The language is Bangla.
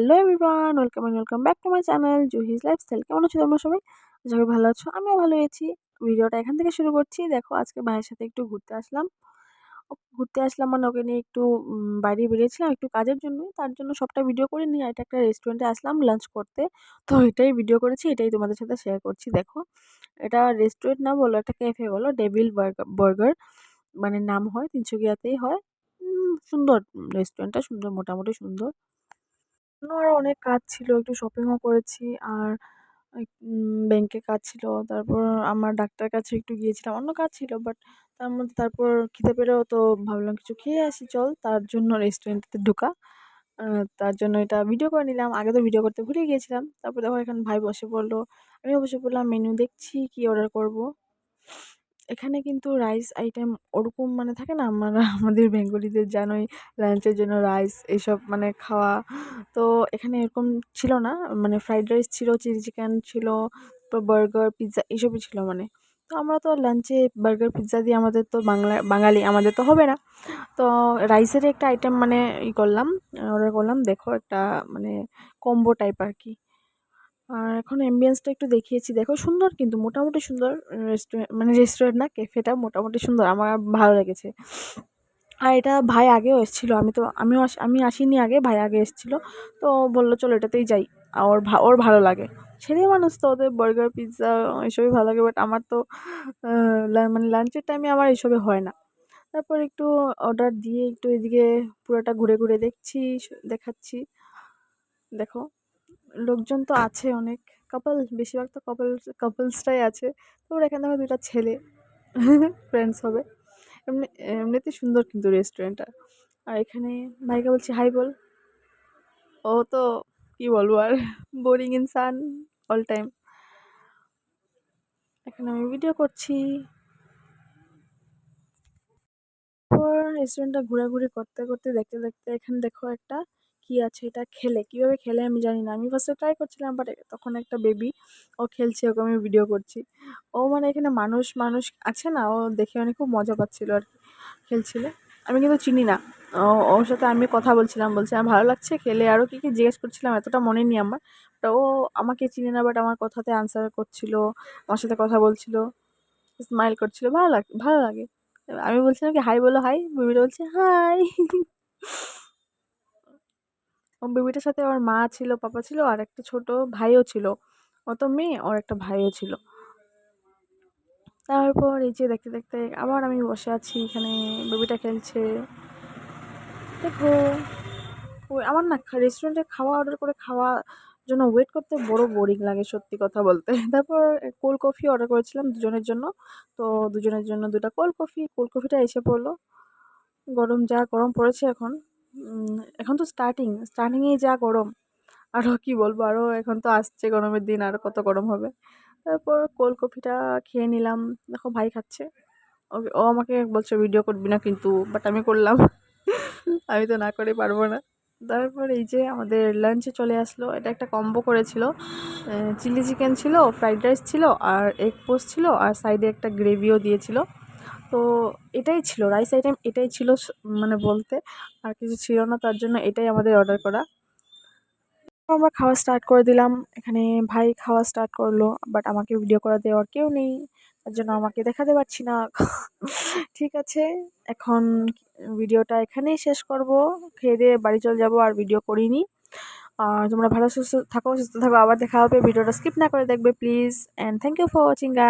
Hello everyone welcome and welcome back to my channel Juhi's lifestyle. কেমন আছো তোমরা সবাই? আশা করি ভালো আছো আমিও ভালো আছি। ভিডিওটা এখান থেকে শুরু করছি। দেখো আজকে ভাইয়ের সাথে একটু ঘুরতে আসলাম। ঘুরতে আসলাম মানে ওকে নিয়ে একটু বাইরে বেরিয়েছিলাম একটু কাজের জন্য তার জন্য সবটা ভিডিও করে নিয়ে এটা একটা রেস্টুরেন্টে আসলাম লাঞ্চ করতে। তো এটাই ভিডিও করেছি এটাই তোমাদের সাথে শেয়ার করছি। দেখো এটা রেস্টুরেন্ট না বলো একটা ক্যাফে বলো ডেভিল বার্গার। মানে নাম হয় তিনশুকিয়াতেই হয়। উম, সুন্দর রেস্টুরেন্টটা সুন্দর মোটামুটি সুন্দর। আরও অনেক কাজ ছিল। একটু শপিংও করেছি আর ব্যাংকে কাজ ছিল। তারপর আমার ডাক্তারের কাছে একটু গিয়েছিলাম। অন্য কাজ ছিল বাট তার মধ্যে তারপর খিদে পেলেও তো ভাবলাম কিছু খেয়ে আসি, চল। তার জন্য রেস্টুরেন্টে ঢোকা। তার জন্য এটা ভিডিও করে নিলাম। আগে তো ভিডিও করতে ভুলে গিয়েছিলাম। তারপর দেখো এখানে ভাই বসে পড়ল। আমিও বসে পড়লাম মেনু দেখছি কি অর্ডার করব। এখানে কিন্তু রাইস আইটেম ওরকম মানে থাকে না? আমরা, আমাদের বেঙ্গলিদের জানোই লাঞ্চের জন্য রাইস এইসব মানে খাওয়া। তো এখানে এরকম ছিল না? মানে ফ্রাইড রাইস ছিল চিলি চিকেন ছিল বার্গার পিৎজা এইসবই ছিল মানে। তো আমরা তো লাঞ্চে বার্গার পিৎজা দিয়ে আমাদের তো বাংলা, বাঙালি আমাদের তো হবে না। তো রাইসের একটা আইটেম মানে ই করলাম অর্ডার করলাম। দেখো একটা মানে কম্বো টাইপ আর কি। আর এখন অ্যাম্বিয়েন্সটা একটু দেখিয়েছি। দেখো সুন্দর কিন্তু, মোটামুটি সুন্দর রেস্টুরেন্ট মানে রেস্টুরেন্ট না ক্যাফেটা মোটামুটি সুন্দর, আমার ভালো লেগেছে। আর এটা ভাই আগেও এসেছিল, আমি তো, আমিও আমি আসিনি আগে, ভাই আগে এসেছিল। তো বলল, চলো এটাতেই যাই। ওর ওর ভালো লাগে। ছেলে মানুষ তো, ওদের বার্গার পিৎজা এসবই ভালো লাগে বাট আমার তো মানে লাঞ্চের টাইমে আমার এসবে হয় না। তারপর একটু অর্ডার দিয়ে একটু এদিকে পুরোটা ঘুরে ঘুরে দেখছি, দেখাচ্ছি। দেখো। লোকজন তো আছে অনেক। কাপল বেশিরভাগ তো কাপলস কাপলসটাই আছে। তো ওর এখানে দেখো দুটা ছেলে ফ্রেন্ডস হবে। এমনি এমনিতে সুন্দর কিন্তু রেস্টুরেন্টটা আর এখানে ভাইকে বলছি হাই বল। ও তো, কি বলব আর বোরিং ইনসান অল টাইম এখানে আমি ভিডিও করছি। রেস্টুরেন্টটা ঘোরাঘুরি করতে করতে দেখতে দেখতে এখানে দেখো একটা কি আছে, এটা খেলে, কীভাবে খেলে আমি জানি না। আমি ফার্স্টে ট্রাই করছিলাম বাট তখন একটা বেবি ও খেলছে, ওকে আমি ভিডিও করছি। ও মানে এখানে মানুষ মানুষ আছে না, ও দেখে মানে খুব মজা পাচ্ছিল আর কি, খেলছিল। আমি কিন্তু চিনি না। ওর সাথে আমি কথা বলছিলাম বলছিলাম ভালো লাগছে খেলে? আরও কী কী জিজ্ঞেস করছিলাম? এতটা মনে নেই আমার। তো ও আমাকে চিনি না বাট আমার কথাতে আনসার করছিল, আমার সাথে কথা বলছিল স্মাইল করছিল, ভালো লাগে ভালো লাগে। আমি বলছিলাম কি হাই বলো হাই বেবিটা বলছে হাই বেবিটার সাথে ওর মা ছিল, পাপা ছিল, আর একটা ছোট ভাইও ছিল। ও তো মেয়ে, ওর একটা ভাইও ছিল। তারপর এই যে দেখতে দেখতে আবার আমি বসে আছি, এখানে বেবিটা খেলছে। দেখো ওই আমার না রেস্টুরেন্টে খাওয়া অর্ডার করে খাওয়া জন্য ওয়েট করতে বড় বোরিং লাগে সত্যি কথা বলতে। তারপর কোল্ড কফি অর্ডার করেছিলাম দুজনের জন্য। তো দুজনের জন্য দুটা কোল্ড কফি কোল্ড কফিটা এসে পড়ল। গরম যা গরম পড়েছে এখন। এখন তো স্টার্টিং স্টার্টিংয়েই যা গরম আরও কি বলব আরও এখন তো আসছে গরমের দিন আরও কত গরম হবে। তারপর কোল্ড কফিটা খেয়ে নিলাম, দেখো ভাই খাচ্ছে। ও ও আমাকে বলছে ভিডিও করবি না কিন্তু বাট আমি করলাম। আমি তো না করে পারব না। তারপর এই যে আমাদের লাঞ্চে চলে আসলো, এটা একটা কম্বো করেছিল। চিলি চিকেন ছিল ফ্রাইড রাইস ছিল, আর এগ পোস্ট ছিল, আর সাইডে একটা গ্রেভিও দিয়েছিল। তো এটাই ছিল রাইস আইটেম এটাই ছিল মানে বলতে। আর কিছু ছিল না, তার জন্য এটাই আমাদের অর্ডার করা। আমরা খাওয়া স্টার্ট করে দিলাম। এখানে ভাই খাওয়া স্টার্ট করল বাট আমাকে ভিডিও করা দেওয়ার কেউ নেই। তার জন্য আমাকে দেখাতে পারছি না। ঠিক আছে, এখন ভিডিওটা এখানেই শেষ করব। খেয়ে দিয়ে বাড়ি চলে যাব, আর ভিডিও করিনি। আর তোমরা ভালো সুস্থ থাকো সুস্থ থাকো। আবার দেখা হবে, ভিডিওটা স্কিপ না করে দেখবে please and thank you for watching guys